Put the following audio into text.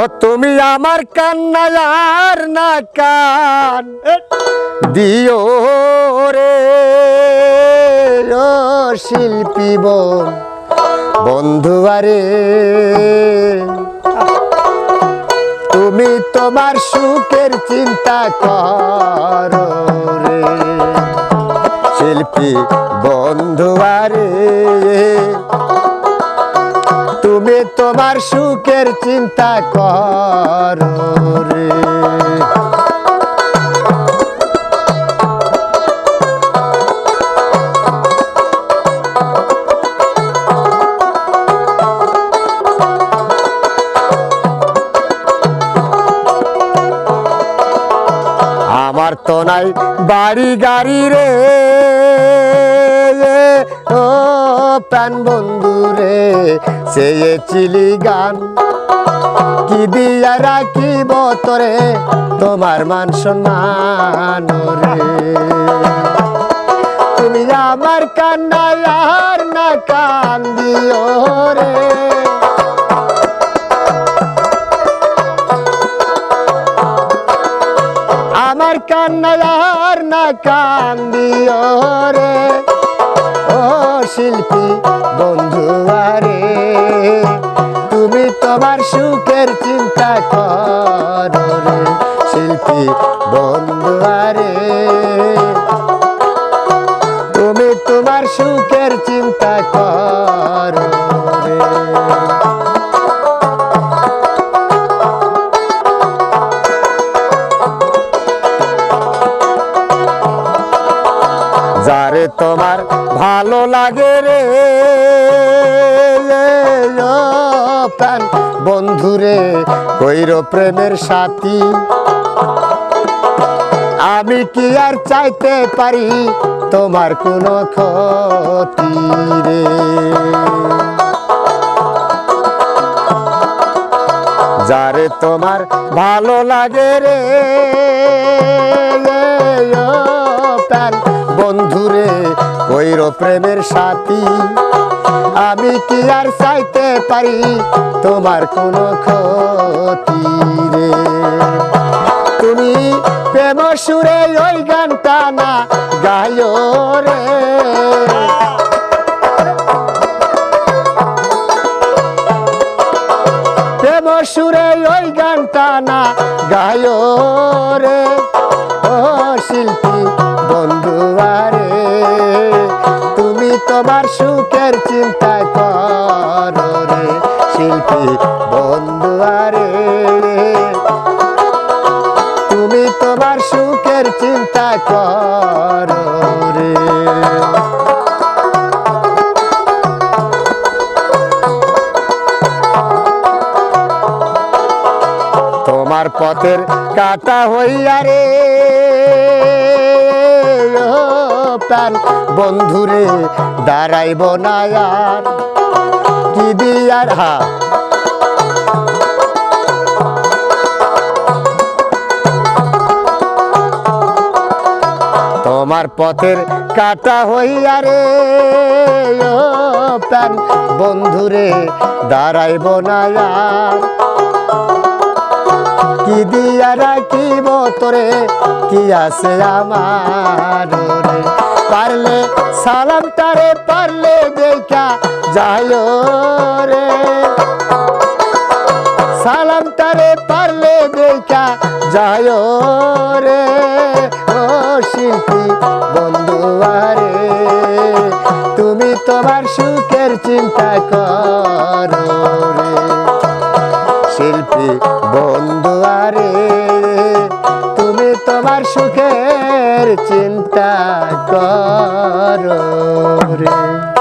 ও তুমি আমার কান্নায়ার না কান। দিও রে শিল্পী বোন, বন্ধু আরে। তুমি তোমার সুখের চিন্তা করো রে, শিল্পী বন্ধু আরে। তোমার সুখের চিন্তা করো রে। আমার তো নাই বাড়ি গাড়ি রে। ও প্রাণ বন্ধু রে। চিলি গান। কি দিয়া রাখিব তোরে? তোমার মান সম্মান তুমি আমার কান্নায় আর না কান্দিও রে। আমার কান্নার না কান্দিও রে। ও শিল্পী বন্ধু আরে। তুমি তোমার সুখের চিন্তা করো রে, শিল্পী বন্ধু আরে। তুমি তোমার সুখের চিন্তা করো যারে তোমার ভালো লাগে রে প্রাণ বন্ধুরে কইর প্রেমের সাথী। আমি কি আর চাইতে পারি? তোমার কোনো ক্ষতি রে। যারে তোমার ভালো লাগে রে। প্রেমের সাথী। আমি কি আর চাইতে পারি তোমার কোনো ক্ষতি রে? তুমি প্রেম সুরে ওই গানটা না গায়ো রে। প্রেম সুরে ওই গানটা না গায়ো রে। ও শিল্পী বন্ধু আরে সুখের চিন্তা করো শিল্পী বন্ধু আরে তুমি তোমার সুখের চিন্তা করো রে। তোমার পথের কাটা হইয়া রে। প্রাণ বন্ধুরে দাঁড়াইব না আর। কি দিয়ার হা? তোমার পথের কাটা হইয়া রে প্রাণ বন্ধুরে দাঁড়াইব না আর। কি দিয়া রাখিব তোরে কি আছে আমার? তারে পারলে দেখা যায় রে। সালাম তারে পারলে দেখা যায় রে। ও শিল্পী বন্ধু আরে, তুমি তোমার সুখের চিন্তা করো রে। শিল্পী বন্ধু তোমার সুখের চিন্তা করো রে।